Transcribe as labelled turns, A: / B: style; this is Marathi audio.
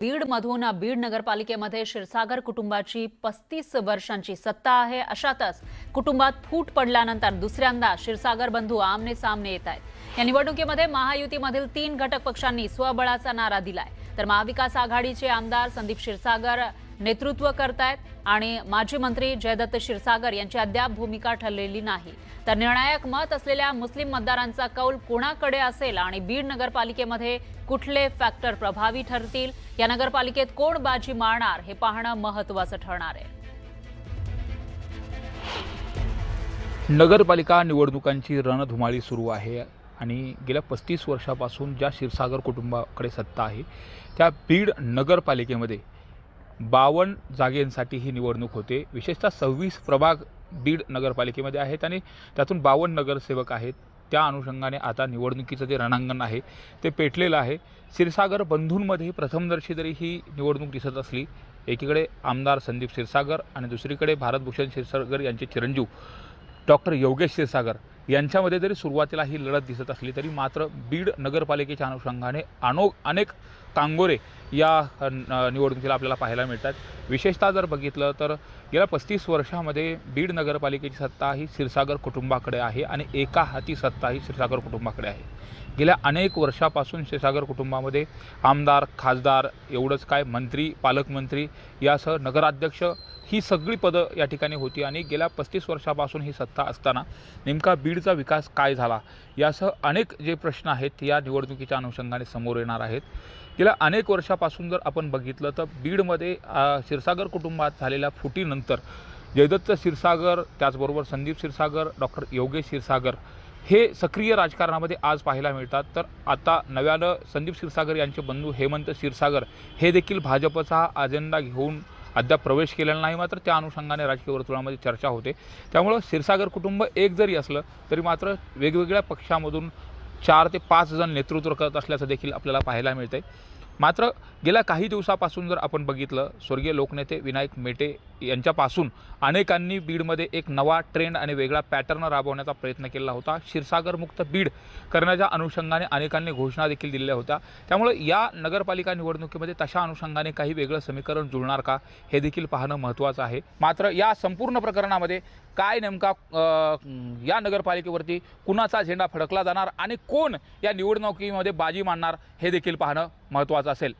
A: बीडमधून बीड नगरपालिकेमध्ये क्षीरसागर कुटुंबाची पस्तीस वर्षांची सत्ता आहे. अशातच कुटुंबात फूट पडल्यानंतर दुसऱ्यांदा क्षीरसागर बंधू आमने सामने येत आहेत. या निवडणुकीमध्ये महायुतीमधील तीन घटक पक्षांनी स्वबळाचा नारा दिलाय. तर महाविकास आघाडीचे आमदार संदीप क्षीरसागर नेतृत्व करतायत आणि माजी मंत्री जयदत्त क्षीरसागर यांची अद्याप भूमिका ठरलेली नाही. तर निर्णायक मत असलेल्या मुस्लिम मतदारांचा कौल कोणाकडे असेल आणि बीड नगरपालिकेमध्ये कुठले फॅक्टर प्रभावी ठरतील? या नगरपालिकेत कोण बाजी मारणार? हे पाहणं महत्वाचं ठरणार आहे.
B: नगरपालिका निवडणुकांची रणधुमाळी सुरू आहे. आणि गेल्या पस्तीस वर्षापासून ज्या क्षीरसागर कुटुंबाकडे सत्ता आहे त्या बीड नगरपालिकेमध्ये बावन्न जागेंसाठी ही निवडणूक होते. विशेषतः सव्वीस प्रभाग बीड नगरपालिकेमध्ये आहेत आणि त्यातून बावन्न नगरसेवक आहेत. त्या अनुषंगाने आता निवडणुकीचं जे रणांगण आहे ते पेटलेलं आहे. क्षीरसागर बंधूंमध्ये प्रथमदर्शी जरी ही निवडणूक दिसत असली एकीकडे आमदार संदीप क्षीरसागर आणि दुसरीकडे भारतभूषण क्षीरसागर यांचे चिरंजीव डॉक्टर योगेश क्षीरसागर यांच्यामध्ये जरी सुरुवातीला ही लढत दिसत असली तरी मात्र बीड नगरपालिकेच्या अनुषंगाने अनो अनेक कांगोरे या निवडणुकीला आपल्याला पाहायला मिळतात. विशेषतः जर बघितलं तर गेल्या पस्तीस वर्षामध्ये बीड नगरपालिकेची सत्ता ही क्षीरसागर कुटुंबाकडे आहे आणि एका हाती सत्ता ही क्षीरसागर कुटुंबाकडे आहे. गेल्या अनेक वर्षापासून क्षीरसागर कुटुंबामध्ये आमदार खासदार एवढंच काय मंत्री पालकमंत्री यासह नगराध्यक्ष ही सगळी पदं या ठिकाणी होती आणि गेल्या पस्तीस वर्षापासून ही सत्ता असताना नेमका बीडचा विकास काय झाला यासह अनेक जे प्रश्न आहेत या निवडणुकीच्या अनुषंगाने समोर येणार आहेत. गेल्या अनेक वर्षापासून जर आपण बघितलं तर बीडमध्ये क्षीरसागर कुटुंबात झालेल्या फुटीनंतर जयदत्त क्षीरसागर त्याचबरोबर संदीप क्षीरसागर डॉक्टर योगेश क्षीरसागर हे सक्रिय राजकारणामध्ये आज पाहायला मिळतात. तर आता नव्यानं संदीप क्षीरसागर यांचे बंधू हेमंत क्षीरसागर हे देखील भाजपचा अजेंडा घेऊन अद्याप प्रवेश केलेला नाही मात्र त्या अनुषंगाने राजकीय वर्तुळामध्ये चर्चा होते. त्यामुळं क्षीरसागर कुटुंब एक जरी असलं तरी मात्र वेगवेगळ्या पक्षामधून चार ते पाच जण नेतृत्व करत असल्याचं देखील आपल्याला पाहायला मिळतं आहे मात्र गेल्या काही दिवसापासून जर आपण बघितलं स्वर्गीय लोकनेते विनायक मेटे यांच्यापासून अनेकांनी बीडमध्ये एक नवा ट्रेंड आणि वेगळा पॅटर्न राबवण्याचा प्रयत्न केला होता. क्षीरसागरमुक्त बीड करण्याच्या अनुषंगाने अनेकांनी घोषणा देखील दिलेल्या होत्या. त्यामुळे या नगरपालिका निवडणुकीमध्ये तशा अनुषंगाने काही वेगळं समीकरण जुळणार का हे देखील पाहणं महत्त्वाचं आहे. मात्र या संपूर्ण प्रकरणामध्ये काय नेमका या नगरपालिकेवरती कुणाचा झेंडा फडकला जाणार आणि कोण या निवडणुकीमध्ये बाजी मांडणार हे देखील पाहणं महत्त्वाचं असेल.